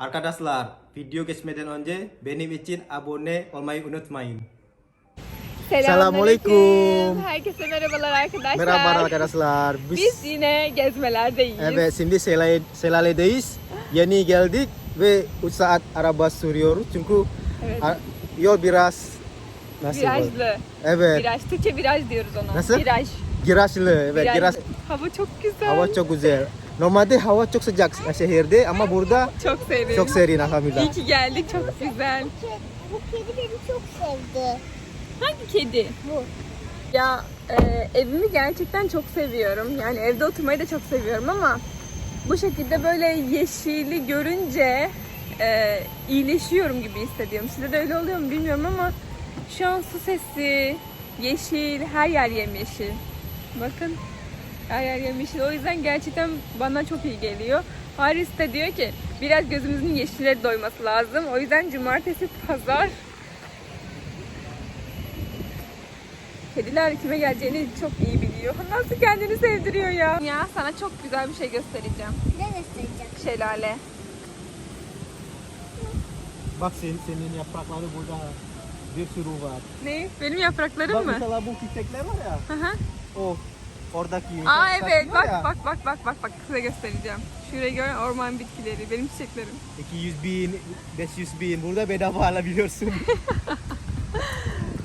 Arkadaşlar, video geçmeden önce benim için abone olmayı unutmayın. Selamünaleyküm. Herkese merhabalar arkadaşlar. Merhaba arkadaşlar. Biz, Biz yine gezmelerdeyiz. evet şimdi Selale, Selale'deyiz. Yeni geldik ve 3 saat araba sürüyoruz çünkü Evet. yol biraz nasıl? Virajlı. Evet. Viraj. Türkçe viraj diyoruz ona. Nasıl? Viraj. Girajlı. Evet, Viraj. giraj. Hava çok güzel. Hava çok güzel. Normalde hava çok sıcak şehirde ama burada çok serin. çok serin elhamdülillah. İyi ki geldik. Çok güzel. Bu kedi beni çok sevdi. Hangi kedi? Bu. Ya e, evimi gerçekten çok seviyorum. Yani evde oturmayı da çok seviyorum ama bu şekilde böyle yeşili görünce e, iyileşiyorum gibi hissediyorum. Size de öyle oluyor mu bilmiyorum ama şu an su sesi, yeşil, her yer yemyeşil. Bakın her yer yemyeşil. O yüzden gerçekten bana çok iyi geliyor. Haris de diyor ki biraz gözümüzün yeşile doyması lazım. O yüzden cumartesi, pazar Kediler kime geleceğini çok iyi biliyor. Nasıl kendini sevdiriyor ya. Ya sana çok güzel bir şey göstereceğim. Ne göstereceğim? Şelale. Bak senin, senin yaprakları burada bir sürü var. Ne? Benim yapraklarım Bak mı? mesela bu çiçekler var ya. Hı hı. O oradaki. Aa saçlar evet bak ya, bak bak bak bak bak size göstereceğim. Şuraya görün orman bitkileri benim çiçeklerim. 200 bin, 500 bin. Burada bedava alabiliyorsun.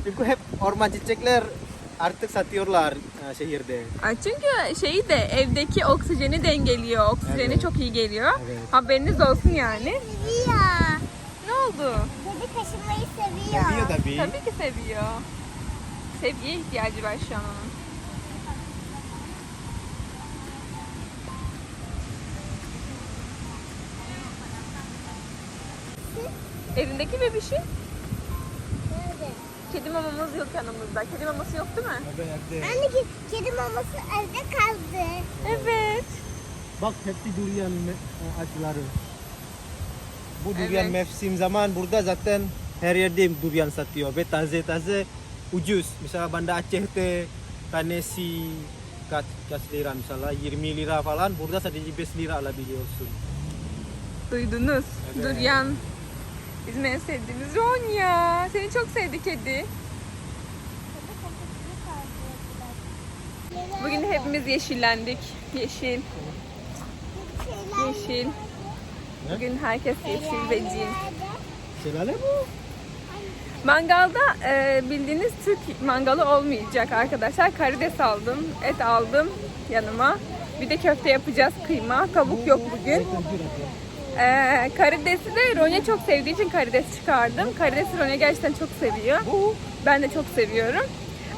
Çünkü hep orman çiçekler artık satıyorlar e, şehirde. Çünkü şeyi de evdeki oksijeni dengeliyor. Oksijeni Evet. çok iyi geliyor. Evet. Haberiniz olsun yani. Seviyor. Ne oldu? Kedi kaşınmayı seviyor. Seviyor tabii. Tabii ki seviyor. Sevgiye ihtiyacı var şu an onun. Evindeki bebişi Nerede? kedi mamamız yok yanımızda. Kedi maması yok değil mi? Evet. Anne ke- kedi maması evde kaldı. Evet. Bak hepsi durian me- ağaçları. Bu durian Evet. mevsim zaman burada zaten her yerde durian satıyor ve taze taze ucuz. Mesela Banda Aceh de tanesi kaç, kaç lira misalnya 20 lira falan burada sadece 5 lira alabiliyorsun. Duydunuz. Evet. Duryan. Bizim en sevdiğimiz Ronya. Seni çok sevdi kedi. Bugün hepimiz yeşillendik. Yeşil, yeşil. Bugün herkes yeşil ve cin. Şelale bu. Mangalda e, bildiğiniz Türk mangalı olmayacak arkadaşlar. Karides aldım, et aldım yanıma. Bir de köfte yapacağız kıyma. Tavuk yok bugün. E, karidesi de Ronya çok sevdiği için karides çıkardım. Karidesi Ronya gerçekten çok seviyor. Ben de çok seviyorum.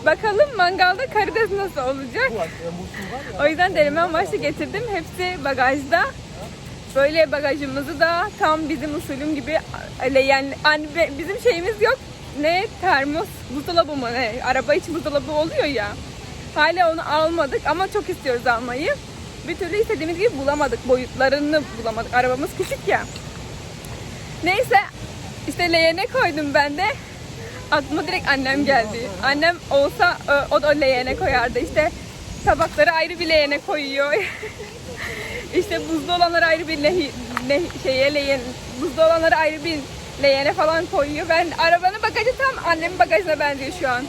Bakalım mangalda karides nasıl olacak? E. O yüzden deneme amaçlı getirdim. Hepsi bagajda. Böyle bagajımızı da tam bizim usulüm gibi leğen, hani be- bizim şeyimiz yok. Ne termos, buzdolabı mı ne? Araba içi buzdolabı oluyor ya. Hala onu almadık ama çok istiyoruz almayı. Bir türlü istediğimiz gibi bulamadık. Boyutlarını bulamadık. Arabamız küçük ya. Neyse işte leğene koydum ben de. Aklıma direkt annem geldi. Annem olsa e, o da leğene koyardı. İşte tabakları ayrı bir leğene koyuyor. işte buzlu olanları ayrı bir lehi, ne, şeye leğen, buzlu olanları ayrı bir leğene falan koyuyor. Ben arabanın bagajı tam annemin bagajına benziyor şu an.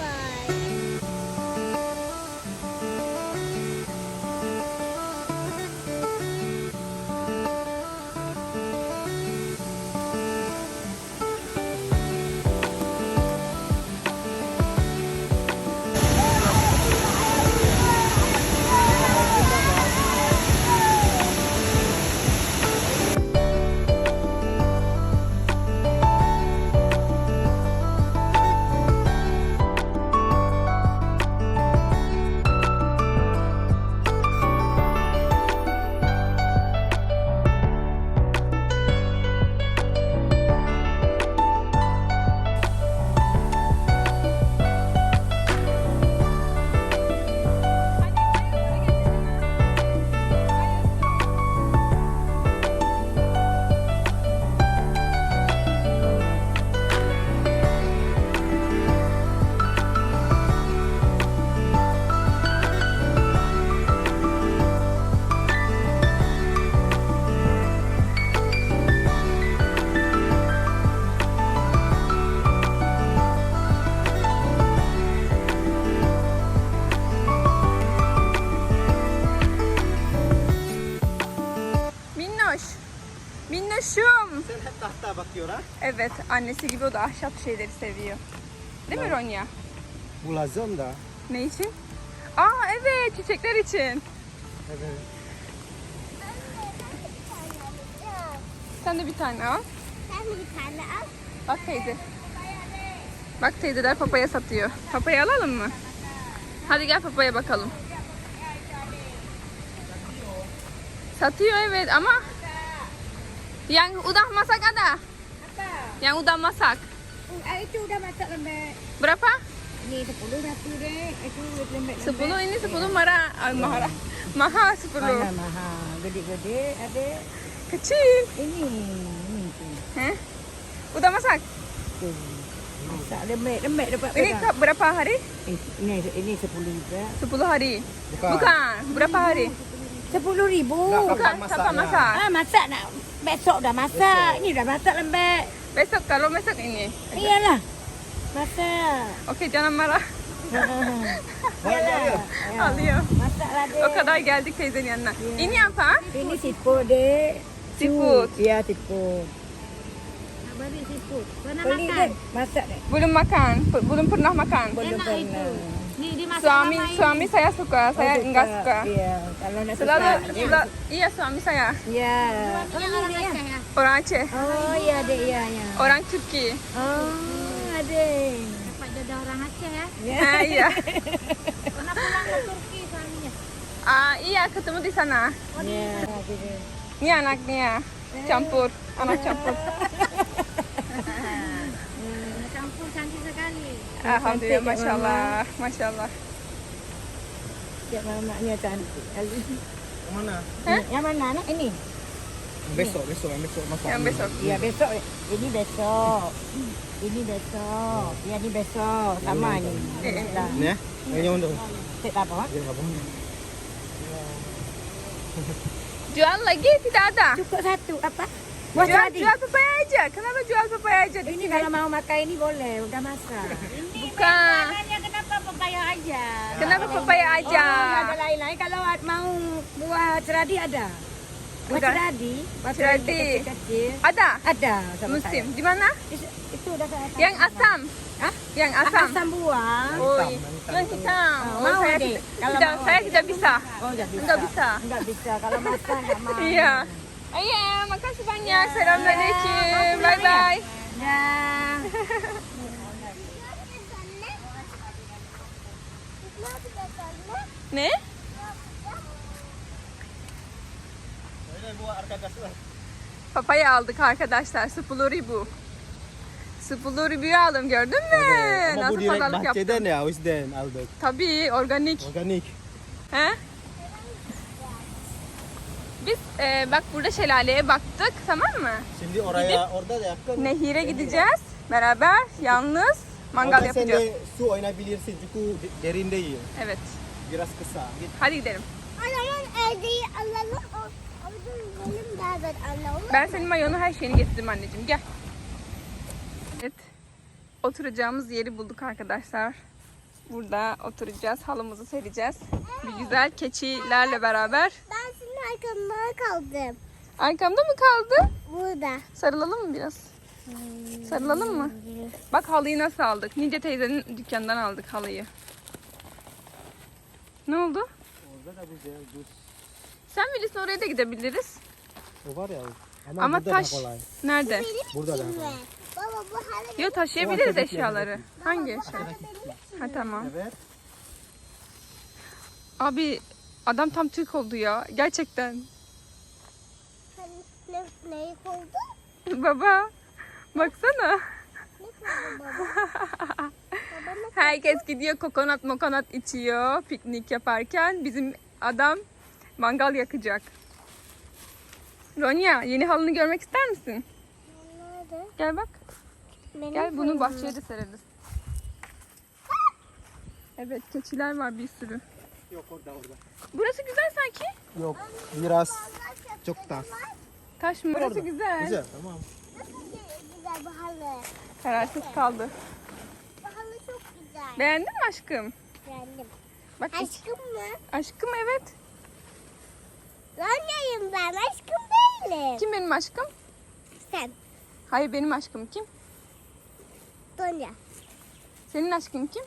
Minnoşum. Sen hep tahta bakıyor ha? Evet annesi gibi o da ahşap şeyleri seviyor. Değil mi Ronya? Bu lazım da. Ne için? Aa evet çiçekler için. Evet. Sen de bir tane al. Sen de bir tane al. Bak teyze. Bak teyzeler papaya satıyor. Papaya alalım mı? Hadi gel papaya bakalım. Satıyor evet ama yang udah masak ada? Yang udah masak. Ah, itu dah masak lembek. Berapa? Ni 10 satu dek. Itu lembek. 10 ini 10 marah. Ah, mahal. Mahal 10. Mana mahal. Gede-gede ada. Kecil. Ini. Ini. Hah? Udah masak? Masak lembek. Lembek dapat Ini pegang. ka- berapa hari? Eh, ini ini 10 juga. 10 hari. Bukan. Bukan. Berapa hari? 10 ribu. Bukan. Kapan masaknya? masak? Ah, masak nak. Besok dah masak. Ini dah masak lembek. Besok kalau besok ini. Iyalah. Masak. Okey jangan marah. Iyalah. Alıyor. Masaklah dek. O kadar geldik teyzenin yanına. Ini apa? Ini siput dek. Siput. Ya, siput. Baru siput. Pernah Beli dek. Masak dek. Belum makan, belum pernah makan. Belum pernah. Ni dia masak Suami ramai. suami saya suka, saya Oh, enggak suka. Iya, kalau nak Selalu, suka. selalu iya suami saya Ya. Oh, orang Aceh ya. orang Aceh, Oh, iya dek, iya ya. orang Turki. Oh, adik. Dapat dadah orang Aceh ya. Ya. Ah, iya. Pernah pulang ke Turki suaminya. Ah, iya ketemu di sana. Ya, gitu. Ini anaknya campur, anak campur. Campur cantik sekali. Alhamdulillah, Cantik, masya Allah, masya Allah. Cik mamaknya cantik kali. Yang mana? Yang mana nak ini? Besok, besok, yang besok masak. Yang besok. Ya besok. Ini besok. Ini besok. Ya ini besok. Sama ni. Eh, eh. Dah. Ini ya? Yang mana? Cik tak apa? Yang apa? Jual lagi tidak ada. Cukup satu apa? Buat Jual, tadi. jual papaya aja. Kenapa jual papaya aja Ini kalau mau makan ini boleh. Udah masak. Bukan. Tanya kenapa papaya aja? Kenapa papaya aja? Oh, ada lain-lain. Kalau mau buat seradi ada. Buat Udah. seradi. buat Seradi. Kecil-kecil. Ada. Ada. sama Musim. Di mana? Itu, udah saya Yang asam. Hah? Yang asam. asam. asam buah. Oh, yang hitam. Oh, Oh, mau, saya tidak, Kalau tidak, mau, saya tidak bisa. Oh, enggak bisa. Enggak bisa. Enggak bisa. Kalau masak enggak mau. Iya. Iya, makasih banyak. Selamünaleyküm. Bye bye. Dah. Ne? Papaya aldık arkadaşlar. Sıfır ribu. Sıfır ribuyu aldım gördün mü? Ama bu Nasıl direkt pazarlık yaptım? bahçeden ya, o yüzden aldık. Tabii organik. Organik. He? Biz e, bak burada şelaleye baktık tamam mı? Şimdi oraya, orada da yakın. Nehire gideceğiz beraber yalnız mangal Orada sen yapacağız. de su oynayabilirsin çünkü derin değil. Evet. Biraz kısa. Git. Hadi gidelim. O zaman evdeyi alalım. O, orada gidelim beraber alalım. Ben senin mayonu her şeyini getirdim anneciğim. Gel. Evet. Oturacağımız yeri bulduk arkadaşlar. Burada oturacağız. Halımızı sereceğiz. Bir güzel keçilerle beraber. Ben arkamda kaldım. Arkamda mı kaldı? Burada. Sarılalım mı biraz? Sarılalım mı? Bak halıyı nasıl aldık? Nice teyzenin dükkanından aldık halıyı. Ne oldu? Orada da güzel düz. Sen bilirsin oraya da gidebiliriz. O var ya. Ama, Ama burada taş da kolay. nerede? Burada da kolay. Baba bu hala Yo taşıyabiliriz arkadaki eşyaları. Hangi eşya? Ha tamam. Evet. Abi adam tam Türk oldu ya. Gerçekten. Ne, neyi oldu? Baba baksana. Ne oldu baba? Herkes gidiyor kokonat mokonat içiyor piknik yaparken. Bizim adam mangal yakacak. Ronya yeni halını görmek ister misin? Nerede? Gel bak. Benim Gel bunu bahçeye de sereriz. Evet keçiler var bir sürü. Yok orada orada. Burası güzel sanki. Yok biraz çok tas. Taş mı? Burası Orada. güzel. Güzel tamam. Nasıl güzel bu halı? Kararsız kaldı. Bu halı çok güzel. Beğendin mi aşkım? Beğendim. Bak Aşkım mı? aşkım evet. Ronya'yım ben. Aşkım değil. değilim. Kim benim aşkım? Sen. Hayır benim aşkım kim? Donya. Senin aşkın kim?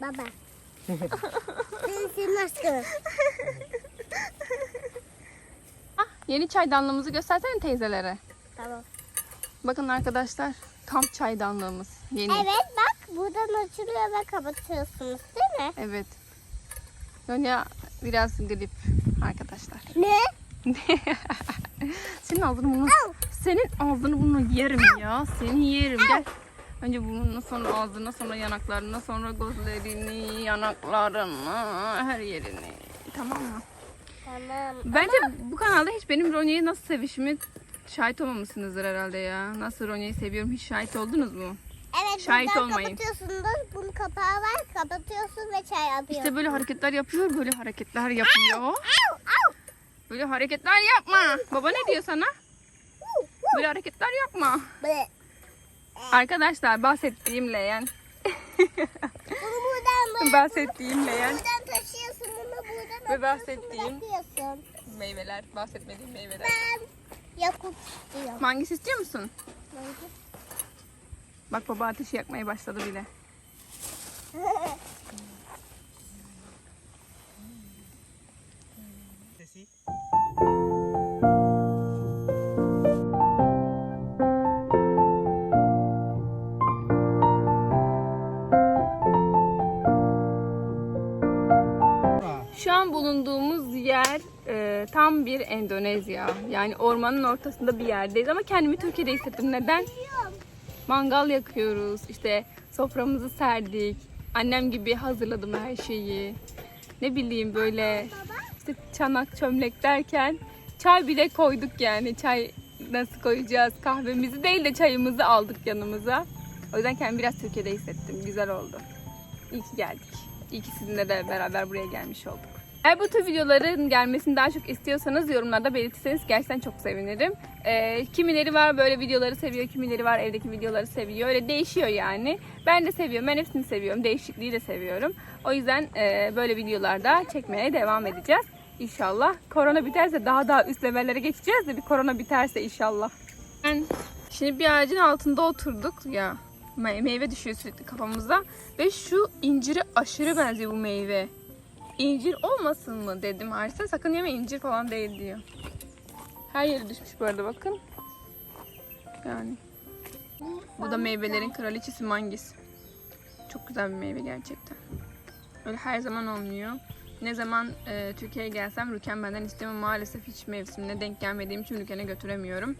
Baba. Ben senin. Ah, yeni çaydanlığımızı göstersene teyzelere. Tamam. Bakın arkadaşlar tam çaydanlığımız. Yeni. Evet bak buradan açılıyor ve kapatıyorsunuz değil mi? Evet. Yonya biraz grip arkadaşlar. Ne? Senin ağzını bunu senin ağzını bunu yerim ya. Seni yerim. Gel. Önce burnunu sonra ağzına sonra yanaklarına sonra gözlerini yanaklarını her yerini. Tamam mı? Tamam. Bence bu kanalda hiç benim Ronya'yı nasıl sevişimi şahit olmamışsınızdır herhalde ya. Nasıl Ronya'yı seviyorum hiç şahit oldunuz mu? Evet Şahit buradan olmayın. kapatıyorsunuz. Bunun kapağı var. Kapatıyorsun ve çay yapıyorsun. İşte böyle hareketler yapıyor, böyle hareketler yapıyor. Böyle hareketler yapma. Baba ne diyor sana? Böyle hareketler yapma. Arkadaşlar bahsettiğim leğen. Bunu buradan bahsettiğim leğen. buradan taşıyorsun. Bunu buradan Ve bahsettiğim- bırakıyorsun. Meyveler, bahsetmediğim meyveler. Ben Yakup diyorum. Hangisi istiyor musun? Bak baba ateşi yakmaya başladı bile. bir Endonezya. Yani ormanın ortasında bir yerdeyiz ama kendimi Türkiye'de hissettim. Neden? Mangal yakıyoruz. İşte soframızı serdik. Annem gibi hazırladım her şeyi. Ne bileyim böyle işte çanak çömlek derken çay bile koyduk yani. Çay nasıl koyacağız? Kahvemizi değil de çayımızı aldık yanımıza. O yüzden kendimi biraz Türkiye'de hissettim. Güzel oldu. İyi ki geldik. İyi ki sizinle de beraber buraya gelmiş olduk. Eğer bu tür videoların gelmesini daha çok istiyorsanız yorumlarda belirtirseniz gerçekten çok sevinirim. Ee, kimileri var böyle videoları seviyor, kimileri var evdeki videoları seviyor. Öyle değişiyor yani. Ben de seviyorum, ben hepsini seviyorum. Değişikliği de seviyorum. O yüzden e, böyle videolarda çekmeye devam edeceğiz. İnşallah. Korona biterse daha daha üst levellere geçeceğiz de bir korona biterse inşallah. Ben şimdi bir ağacın altında oturduk ya. Me- meyve düşüyor sürekli kafamıza. Ve şu inciri aşırı benziyor bu meyve. İncir olmasın mı dedim Arisa. Sakın yeme incir falan değil diyor. Her yeri düşmüş bu arada bakın. Yani. Bu da meyvelerin kraliçesi mangis. Çok güzel bir meyve gerçekten. Öyle her zaman olmuyor. Ne zaman e, Türkiye'ye gelsem Rüken benden ama maalesef hiç mevsimine denk gelmediğim için Rüken'e götüremiyorum.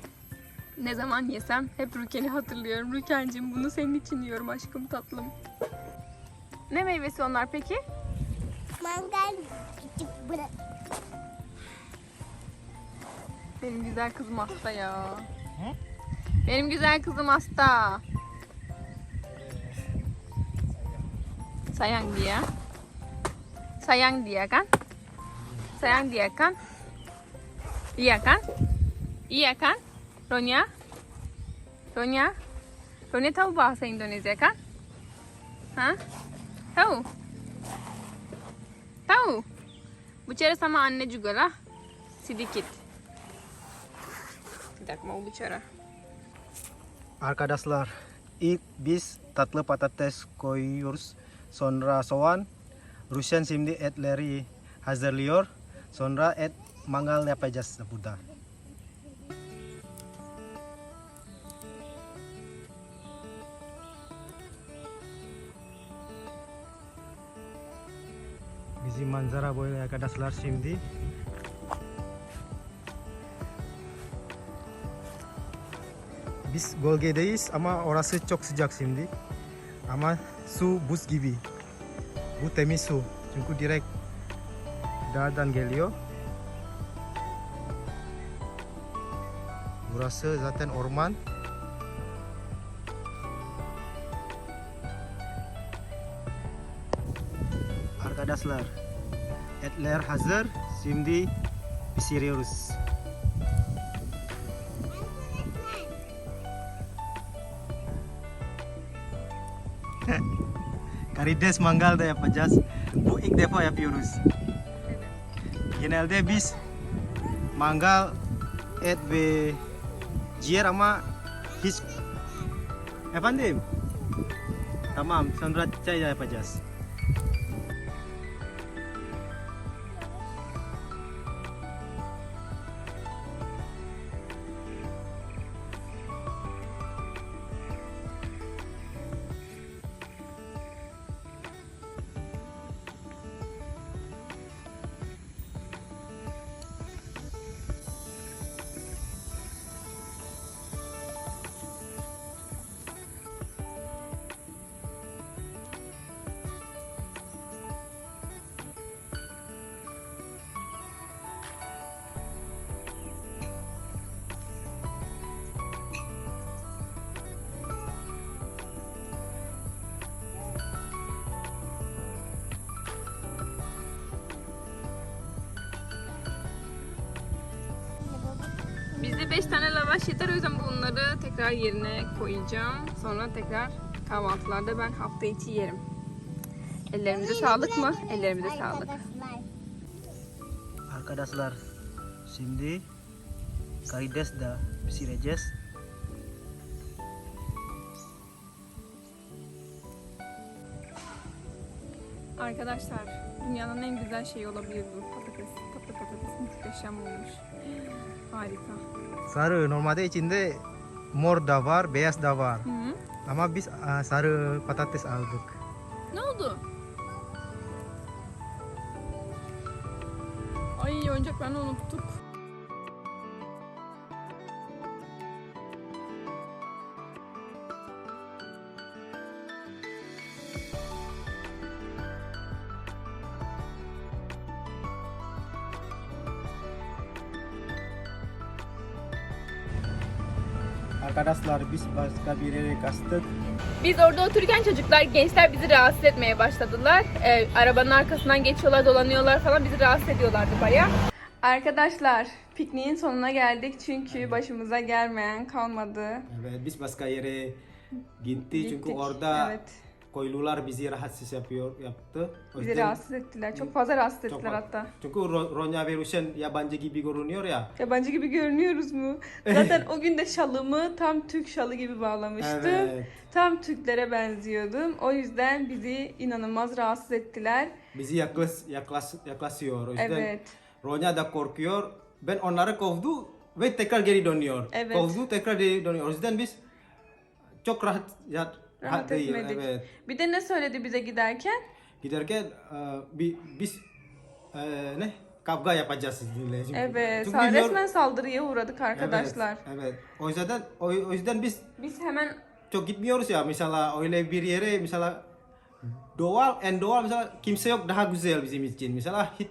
Ne zaman yesem hep Rüken'i hatırlıyorum. Rüken'cim bunu senin için yiyorum aşkım tatlım. Ne meyvesi onlar peki? Mangal küçük bırak. Benim güzel kızım hasta ya. Benim güzel kızım hasta. Sayang dia. Sayang dia kan? Sayang dia kan? Iya kan? Iya kan? Ronya? Ronya? Ronya tahu bahasa Indonesia kan? Hah? Tahu? Bicara sama anne juga lah. Sedikit. Tidak mau bicara. Arkadaşlar ilk biz tatlı patates koyuyoruz. Sonra soğan. Rusyan şimdi etleri hazırlıyor. Sonra et mangal yapacağız burada. Manzara böyle arkadaşlar şimdi. Biz gölgedeyiz ama orası çok sıcak şimdi. Ama su buz gibi. Bu temiz su. Çünkü direkt dağdan geliyor. Burası zaten orman. Arkadaşlar etler hazır. Şimdi pişiriyoruz. Karides mangal da yapacağız. Bu ilk defa yapıyoruz. Genelde biz mangal et ve ciğer ama hiç efendim tamam sonra çay yapacağız. 5 tane lavaş yeter o yüzden bunları tekrar yerine koyacağım. Sonra tekrar kahvaltılarda ben hafta içi yerim. Ellerimize sağlık mı? Ellerimize sağlık. Arkadaşlar. Arkadaşlar şimdi karides da pişireceğiz. Arkadaşlar dünyanın en güzel şeyi olabilir bu patates. Tatlı patates muhteşem olmuş. Harika. Sarı normalde içinde mor da var, beyaz da var. Hı -hı. Ama biz aa, sarı patates aldık. Ne oldu? Ay oyuncaklarını unuttuk. Arkadaşlar biz başka bir yere kastık. Biz orada otururken çocuklar, gençler bizi rahatsız etmeye başladılar. Ee, arabanın arkasından geçiyorlar, dolanıyorlar falan bizi rahatsız ediyorlardı baya. Arkadaşlar, pikniğin sonuna geldik çünkü başımıza gelmeyen kalmadı. Evet, biz başka yere gitti çünkü Gittik, orada evet. Koylular bizi rahatsız yapıyor yaptı. O Bizi rahatsız ettiler. Çok fazla rahatsız Çok ettiler hatta. Çünkü Ro- Ronya ve Ruşen yabancı gibi görünüyor ya. Yabancı gibi görünüyoruz mu? Zaten o gün de şalımı tam Türk şalı gibi bağlamıştım. Evet. Tam Türklere benziyordum. O yüzden bizi inanılmaz rahatsız ettiler. Bizi yaklaş, yaklaş, yaklaşıyor. O yüzden Evet. Ronya da korkuyor. Ben onları kovdu ve tekrar geri dönüyor. Evet. Kovdu tekrar geri dönüyor. O yüzden biz çok rahat rahat, Rahat değil. etmedik. Evet. Bir de ne söyledi bize giderken? Giderken e, bi- biz e, ne kavga yapacağız sizinle. Çünkü- Evet. çünkü biliyor- resmen saldırıya uğradık arkadaşlar. Evet, evet. O yüzden o, o yüzden biz Biz hemen çok gitmiyoruz ya. Mesela öyle bir yere mesela doğal en doğal mesela kimse yok daha güzel bizim için. Mesela hiç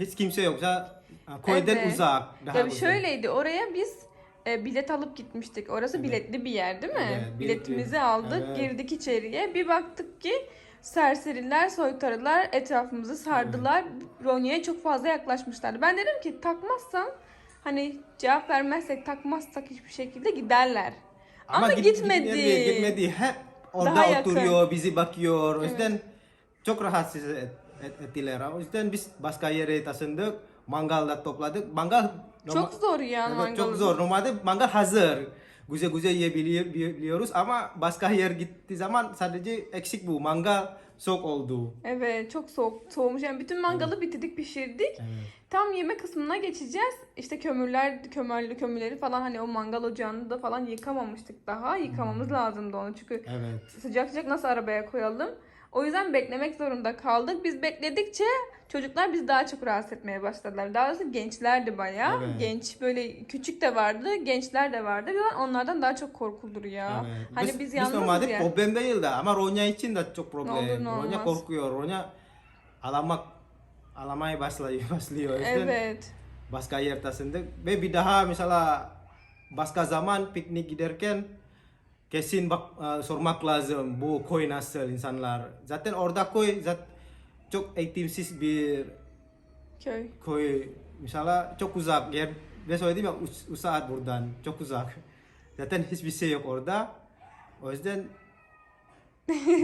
hiç kimse yok. Mesela koydan Evet. uzak daha ya güzel. şöyleydi oraya biz e, bilet alıp gitmiştik. Orası biletli bir yer değil mi? Evet. Biletimizi aldık, Evet. girdik içeriye. Bir baktık ki serseriler, soytarılar etrafımızı sardılar. Ronya'ya çok fazla yaklaşmışlardı. Ben dedim ki takmazsan hani cevap vermezsek takmazsak hiçbir şekilde giderler. Ama, git- gitmedi. Gitmedi. gitmedi. Hep orada Daha yakın. oturuyor, bizi bakıyor. O yüzden çok rahatsız et, et, ettiler. O yüzden biz başka yere taşındık. Mangalda topladık. Mangal Çok zor ya Evet, mangalı. çok zor. Normalde mangal hazır. Güzel güzel yiyebiliyoruz ama başka yer gittiği zaman sadece eksik bu. Mangal soğuk oldu. Evet çok soğuk soğumuş. Yani bütün mangalı bitirdik pişirdik. Tam yemek kısmına geçeceğiz. İşte kömürler, kömürlü kömürleri falan hani o mangal ocağını da falan yıkamamıştık daha. Yıkamamız lazımdı onu çünkü Evet. sıcak sıcak nasıl arabaya koyalım. O yüzden beklemek zorunda kaldık. Biz bekledikçe çocuklar bizi daha çok rahatsız etmeye başladılar. Daha doğrusu gençlerdi bayağı. Evet. Genç böyle küçük de vardı, gençler de vardı. Ben onlardan daha çok korkulur ya. Evet. Hani biz, biz, biz normalde yalnızız ya. problem değil de ama Ronya için de çok problem. Ne olur ne Ronya korkuyor. Ronya alamak alamaya başlıyor. başlıyor. Evet. başka yer taşındık. Ve bir daha mesela başka zaman piknik giderken kesin bak, e, sormak lazım bu koy nasıl insanlar. Zaten orada koy zat, çok eğitimsiz bir Köy. koy. Mesela çok uzak yer. Ve söyledim ya 3 saat buradan. Çok uzak. Zaten hiçbir şey yok orada. O yüzden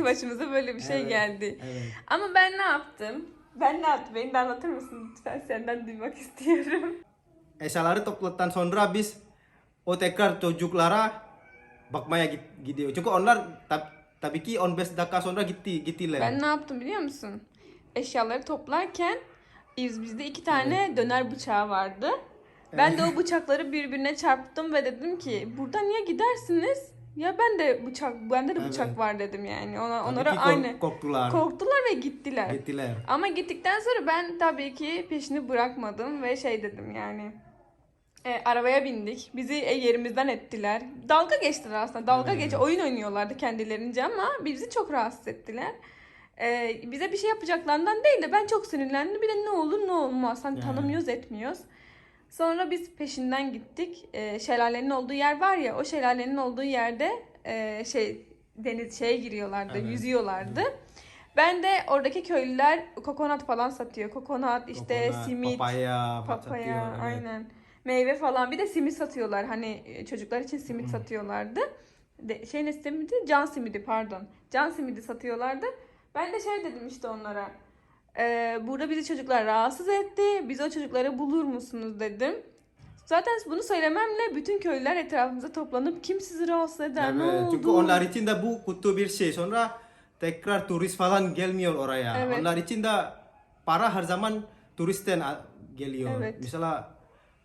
Başımıza böyle bir şey Evet, geldi. evet. Ama ben ne yaptım? Ben ne yaptım? Beni de anlatır mısın lütfen? Senden duymak istiyorum. eşyaları topladıktan sonra biz o tekrar çocuklara bakmaya gidiyor. Çünkü onlar tab, tabii ki 15 dakika sonra gitti gittiler. Ben ne yaptım biliyor musun? Eşyaları toplarken biz bizde iki tane döner bıçağı vardı. Ben de o bıçakları birbirine çarptım ve dedim ki buradan niye gidersiniz? Ya ben de bıçak, bende de bıçak Evet. var dedim yani. Ona, Tabii onlara kork- aynı. korktular. Korktular ve gittiler. Gittiler. Ama gittikten sonra ben tabii ki peşini bırakmadım ve şey dedim yani. E, arabaya bindik. Bizi e, yerimizden ettiler. Dalga geçtiler aslında. Dalga Evet. geç oyun oynuyorlardı kendilerince ama bizi çok rahatsız ettiler. E, bize bir şey yapacaklarından değil de ben çok sinirlendim. Bir de ne olur ne olmaz. Hani Yani. tanımıyoruz etmiyoruz. Sonra biz peşinden gittik. E, şelalenin olduğu yer var ya o şelalenin olduğu yerde e, şey deniz şeye giriyorlardı, Evet. yüzüyorlardı. Ben de oradaki köylüler kokonat falan satıyor. Kokonat, işte Kokonat, simit, Papaya, papaya, satıyor, evet. aynen. Meyve falan. Bir de simit satıyorlar. Hani e, çocuklar için simit satıyorlardı. De, şey ne simidi? Can simidi pardon. Can simidi satıyorlardı. Ben de şey dedim işte onlara. "Ee, burada bizi çocuklar rahatsız etti. Biz o çocukları bulur musunuz dedim. Zaten bunu söylememle bütün köylüler etrafımıza toplanıp kim sizi rahatsız eder ne Evet, oldu? Çünkü onlar için de bu kutu bir şey. Sonra tekrar turist falan gelmiyor oraya. Evet. Onlar için de para her zaman turisten a- geliyor. Evet. Mesela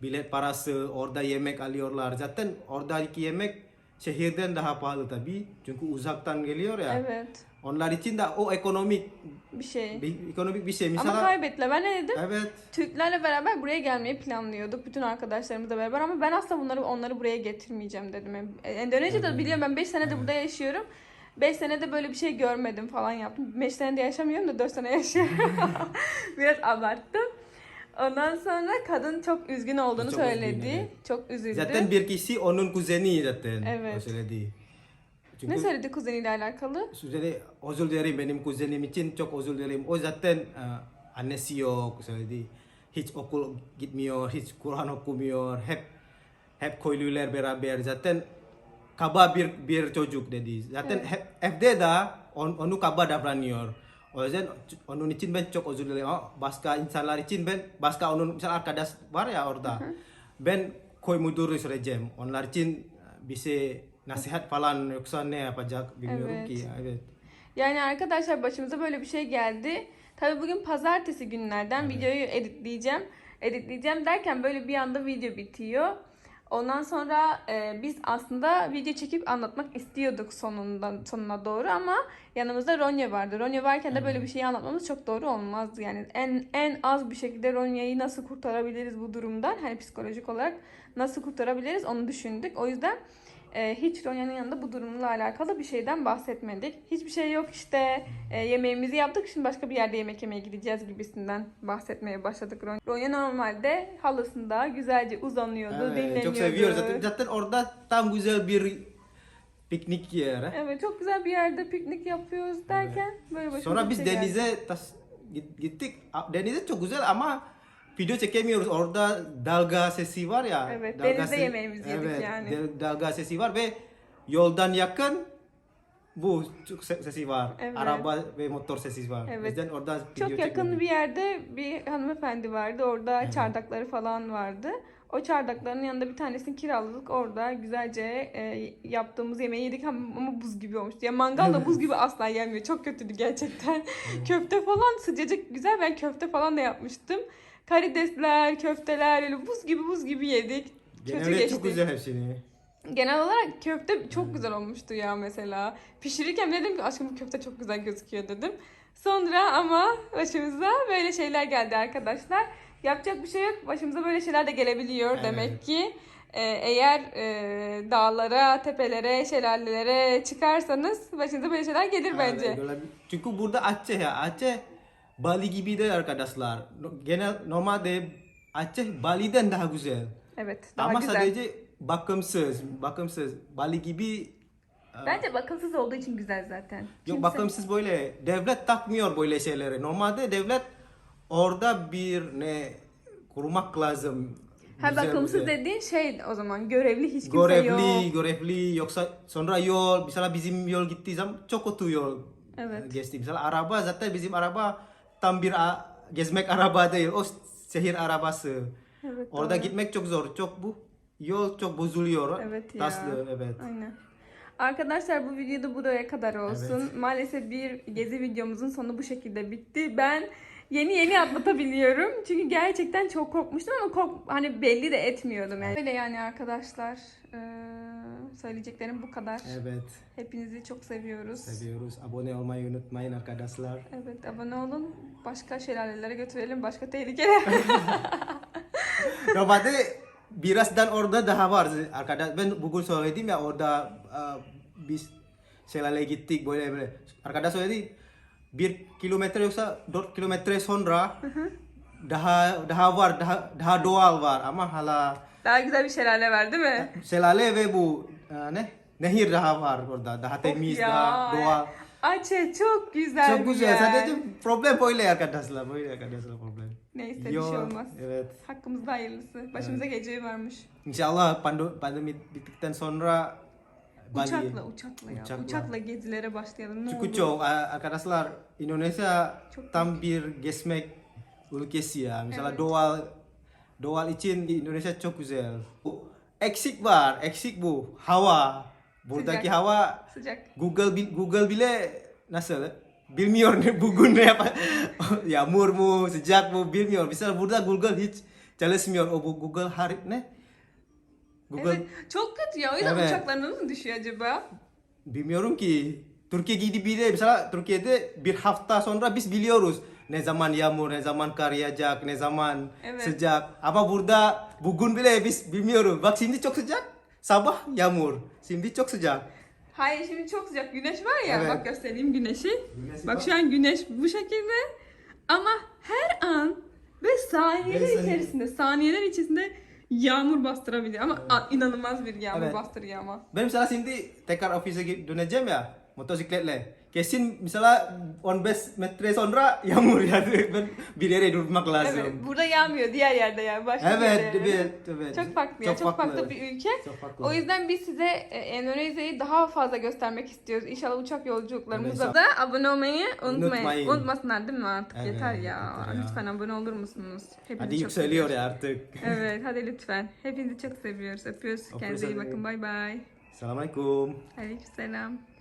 bilet parası, orada yemek alıyorlar. Zaten oradaki yemek şehirden daha pahalı tabii. Çünkü uzaktan geliyor ya. Evet. Onlar için de o ekonomik Bir şey. bir, ekonomik bir şey. Ama Mesela kaybettiler. Ben ne dedim? evet. Türklerle beraber buraya gelmeyi planlıyorduk. Bütün arkadaşlarımızla beraber ama ben asla bunları onları buraya getirmeyeceğim dedim. Endonezya'da biliyorum ben 5 senedir burada yaşıyorum. 5 senede böyle bir şey görmedim falan yaptım. 5 senede yaşamıyorum da 4 sene yaşıyorum. Biraz abarttım. Ondan sonra kadın çok üzgün olduğunu Çok söyledi. üzgün, evet. Çok üzüldü. Zaten bir kişi onun kuzeni zaten. Evet. O söyledi. Ne söyledi kuzeniyle alakalı? Söyledi özür dilerim benim kuzenim için çok özür dilerim. O zaten uh, annesi yok söyledi. Hiç okul gitmiyor, hiç Kur'an okumuyor. Hep hep köylüler beraber. Zaten kaba bir bir çocuk dedi. Zaten hep evde de on, onu kaba davranıyor. O yüzden onun için ben çok özür dilerim. Başka insanlar için ben başka onun misal arkadaş var ya orada. Ben koy müdür söyleyeceğim. Onlar için uh, bisa nasihat falan yoksa ne yapacak bilmiyorum Evet. ki. Evet. Yani arkadaşlar başımıza böyle bir şey geldi. Tabii bugün pazartesi günlerden videoyu editleyeceğim. Editleyeceğim derken böyle bir anda video bitiyor. Ondan sonra e, biz aslında video çekip anlatmak istiyorduk sonunda sonuna doğru ama yanımızda Ronya vardı. Ronya varken de böyle bir şeyi anlatmamız çok doğru olmazdı. Yani en en az bir şekilde Ronya'yı nasıl kurtarabiliriz bu durumdan? Hani psikolojik olarak nasıl kurtarabiliriz onu düşündük. O yüzden e, hiç Ronya'nın yanında bu durumla alakalı bir şeyden bahsetmedik. Hiçbir şey yok işte e, yemeğimizi yaptık şimdi başka bir yerde yemek yemeye gideceğiz gibisinden bahsetmeye başladık Ronya. Ronya normalde halısında güzelce uzanıyordu, Evet, dinleniyordu. çok seviyoruz. Zaten, zaten orada tam güzel bir piknik yer. Evet çok güzel bir yerde piknik yapıyoruz derken böyle başımıza Sonra biz şey denize tas, git- gittik. Denize çok güzel ama video çekemiyoruz. Orada dalga sesi var ya. Evet, dalga denizde yemeğimizi yedik evet, yani. dalga sesi var ve yoldan yakın bu sesi var. Evet. Araba ve motor sesi var. Evet. O yüzden orada video Çok yakın çekmedik. bir yerde bir hanımefendi vardı. Orada çardakları falan vardı. O çardakların yanında bir tanesini kiraladık. Orada güzelce e, yaptığımız yemeği yedik ama, buz gibi olmuştu. Ya mangal da buz gibi asla yenmiyor. Çok kötüydü gerçekten. köfte falan sıcacık güzel. Ben köfte falan da yapmıştım. Karidesler, köfteler öyle buz gibi buz gibi yedik. Kötü Genelde geçti. çok güzel hepsini. Genel olarak köfte çok güzel olmuştu ya mesela. Pişirirken dedim ki aşkım bu köfte çok güzel gözüküyor dedim. Sonra ama başımıza böyle şeyler geldi arkadaşlar. Yapacak bir şey yok. Başımıza böyle şeyler de gelebiliyor Evet. demek ki. Ee, eğer e, dağlara, tepelere, şelalelere çıkarsanız başınıza böyle şeyler gelir bence. Evet, böyle- Çünkü burada Aceh ya. Aceh Bali gibi de arkadaşlar. Genel normalde Aceh Bali'den daha güzel. Evet, daha Ama güzel. sadece bakımsız, bakımsız. Bali gibi Bence bakımsız olduğu için güzel zaten. yok Kimse- bakımsız böyle. Devlet takmıyor böyle şeyleri. Normalde devlet orada bir ne kurmak lazım. Ha Güzel, bakımsız güzel. dediğin şey o zaman görevli hiç kimse Görevli, yok. görevli yoksa sonra yol, mesela bizim yol gittiği zaman çok kötü yol Evet. geçti. Mesela araba zaten bizim araba tam bir a- gezmek araba değil, o şehir arabası. Evet, Orada doğru. gitmek çok zor. Çok bu yol çok bozuluyor. Evet ya. Taslı evet. Aynen. Arkadaşlar bu videoda buraya kadar olsun. Maalesef bir gezi videomuzun sonu bu şekilde bitti. Ben yeni yeni atlatabiliyorum. Çünkü gerçekten çok korkmuştum ama kork hani belli de etmiyordum yani. Öyle yani arkadaşlar. Ee, söyleyeceklerim bu kadar. Evet. Hepinizi çok seviyoruz. Seviyoruz. Abone olmayı unutmayın arkadaşlar. Evet abone olun. Başka şelalelere götürelim. Başka tehlikeler. Normalde birazdan orada daha var arkadaş. Ben bugün söyledim ya orada uh, biz şelale gittik böyle böyle. Arkadaş söyledi bir kilometre yoksa dört kilometre sonra daha daha var daha daha doğal var ama hala Daha güzel bir şelale var değil mi? şelale ve bu uh, ne nehir daha var orada daha temiz ya. daha doğal. Açe çok güzel Çok bir güzel. yer. Sadece problem böyle arkadaşlar. Böyle arkadaşlar problem. Neyse bir şey olmaz. Evet. Hakkımızda hayırlısı. Başımıza geleceği varmış. İnşallah pandu, pandemi bittikten sonra Bali. Uçakla, uçakla ya. Uçakla. Uçakla gezilere başlayalım. Ne Çünkü olur. çok arkadaşlar Indonesia Çok tam bir gezmek ülkesi ya. Misalnya Evet. doğal doğal için Indonesia çok güzel. Eksik var, eksik bu. Hava. Buradaki Sıcak. hava Sıcak. Google Google bile nasıl bilmiyor ne bugün ne yap yağmur mu sıcak mı bilmiyor. Mesela burada Google hiç çalışmıyor. O bu Google hari ne? Google Evet. Çok kötü ya. O yüzden Evet. uçaklarına nasıl düşüyor acaba? bilmiyorum ki. Türkiye gidip bile mesela Türkiye'de bir hafta sonra biz biliyoruz ne zaman yağmur, ne zaman kar yağacak, ne zaman Evet. sıcak. Ama burada bugün bile biz bilmiyoruz. Bak şimdi çok sıcak, sabah yağmur. Şimdi çok sıcak. Hayır şimdi çok sıcak. Güneş var ya. Evet. Bak göstereyim güneşi. Güneşi bak bak. şu an güneş bu şekilde. Ama her an ve saniyeler saniye. içerisinde, saniyeler içerisinde yağmur bastırabiliyor. Ama a- inanılmaz bir yağmur Evet. bastırıyor ama. Ben misalnya şimdi tekrar ofise gi- döneceğim ya motosikletle. Kesin misalnya 15 metre sonra yağmur yağdı. Ben bir yere durmak lazım. Evet. Burada yağmıyor. Diğer yerde yani. Başka bir Evet, yerde evet, evet. Çok farklı ya. Çok, farklı. bir ülke. Çok farklı. O yüzden biz size e, Endonezya'yı daha fazla göstermek istiyoruz. İnşallah uçak yolculuklarımızda Evet. da abone olmayı unutmayın. Unutmayın. Unutmasınlar değil mi artık? Evet, yeter ya. yeter ya. Lütfen abone olur musunuz? Hepinizi Hadi çok yükseliyor seviyoruz. ya artık. Evet hadi lütfen. Hepinizi çok seviyoruz. Öpüyoruz. Öpüyoruz Kendinize iyi bakın. Bay bay. Assalamualaikum. Aleykümselam.